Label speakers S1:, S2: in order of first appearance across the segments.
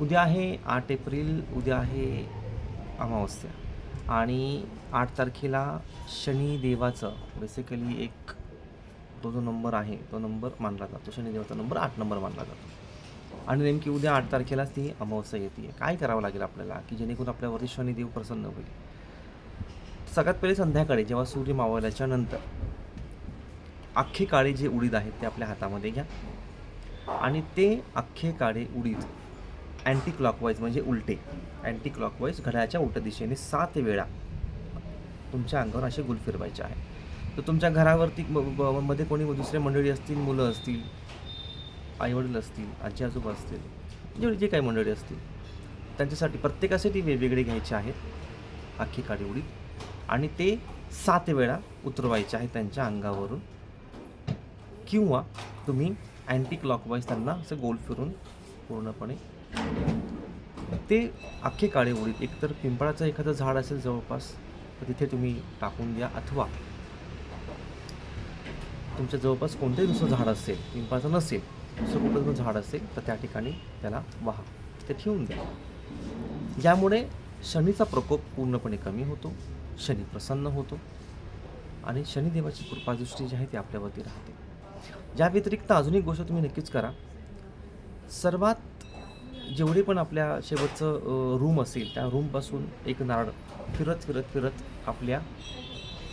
S1: उद्या आहे आठ एप्रिल उद्या आहे अमावस्या. आणि आठ तारखेला शनिदेवाचं बेसिकली एक तो जो नंबर आहे तो नंबर मानला जातो. शनिदेवाचा नंबर आठ नंबर मानला जातो. आणि नेमकी उद्या आठ तारखेलाच ती अमावस्या येते. काय करावं लागेल आपल्याला? की जेणेकरून आपल्यावरती शनिदेव प्रसन्न होईल. सगळ्यात पहिले संध्याकाळी जेव्हा सूर्य मावळल्याच्या नंतर अख्खे काळे जे उडीद आहेत ते आपल्या हातामध्ये घ्या. आणि ते अख्खे काळे उडीद अँटी क्लॉकवाईज म्हणजे उलटे. अँटी क्लॉकवाईज घड्याच्या उलट दिशेने सात वेळा तुमच्या अंगावर असे गुल फिरवायचे आहे. तर तुमच्या घरावरती ब- ब- मध्ये कोणी दुसरे मंडळी असतील मुलं असतील आईवडील असतील आजी आजोबा असतील जे जे काही मंडळी असतील त्यांच्यासाठी प्रत्येकासाठी वेगवेगळे घ्यायचे आहेत. अख्खी काळी उडीत आणि ते सात वेळा उतरवायचे आहे त्यांच्या अंगावरून. किंवा तुम्ही अँटी क्लॉकवाईज त्यांना असं गोल फिरून पूर्णपणे ते अख्खे काळे उडीद एकतर पिंपळाचं एखादं झाड असेल जवळपास तर तिथे तुम्ही टाकून द्या. अथवा तुमच्या जवळपास कोणतंही दुसरं झाड असेल पिंपळाचं नसेल दुसरं कुठलं जर झाड असेल तर त्या ठिकाणी त्याला वाहा. ते ठेवून द्या. यामुळे शनीचा प्रकोप पूर्णपणे कमी होतो शनी प्रसन्न होतो आणि शनिदेवाची कृपादृष्टी जी आहे ती आपल्यावरती राहते. या व्यतिरिक्त अजून एक गोष्ट तुम्ही नक्कीच करा. सर्वात जेवढे पण आपल्या शेवटचं रूम असेल त्या रूमपासून एक नारळ फिरत फिरत फिरत आपल्या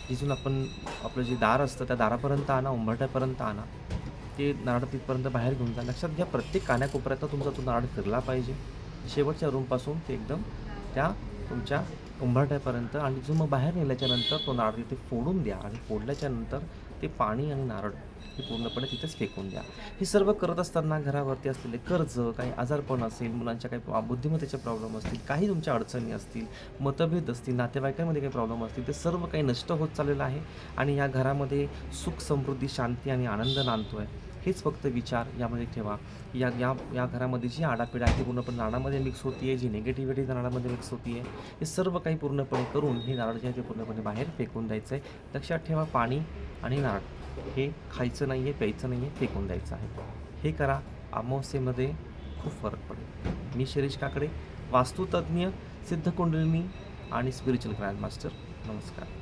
S1: जिथून आपण आपलं जे दार असतं त्या दारापर्यंत आणा उंबरट्यापर्यंत आणा ते नारळ तिथपर्यंत बाहेर घेऊन जा. लक्षात घ्या प्रत्येक कान्याकोपऱ्यातनं तुमचा तो नारळ फिरला पाहिजे. शेवटच्या रूमपासून ते एकदम त्या तुमच्या उंबरट्यापर्यंत आणि जो मग बाहेर नेल्याच्यानंतर तो नारळ तिथे फोडून द्या आणि फोडल्याच्यानंतर ते पाणी आणि नारळ हे पूर्णपणे तिथेच फेकून द्या. हे सर्व करत असताना घरावरती असलेले कर्ज काही आजारपण असेल मुलांच्या काही बुद्धिमत्तेचे प्रॉब्लेम असतील काही तुमच्या अडचणी असतील मतभेद असतील नातेवाईकांमध्ये काही प्रॉब्लेम असतील ते सर्व काही नष्ट होत चाललेलं आहे. आणि या घरामध्ये सुख समृद्धी शांती आणि आनंद नांदतो आहे हेच फक्त विचार यामध्ये ठेवा. या या या घरामध्ये जी आडापिडा आहे ती पूर्णपणे नाणामध्ये मिक्स होती आहे जी निगेटिव्हिटी नाणामध्ये मिक्स होती आहे हे सर्व काही पूर्णपणे करून हे नारळ जे आहे ते पूर्णपणे बाहेर फेकून द्यायचं आहे लक्षात ठेवा पाणी आणि नारळ हे खायचं नाही आहे प्यायचं नाही आहे फेकून द्यायचं आहे. हे करा अमावस्येमध्ये खूप फरक पडेल. मी शिरीष काकडे वास्तुतज्ञ सिद्धकुंडलिनी आणि स्पिरिच्युअल ग्रँड मास्टर नमस्कार.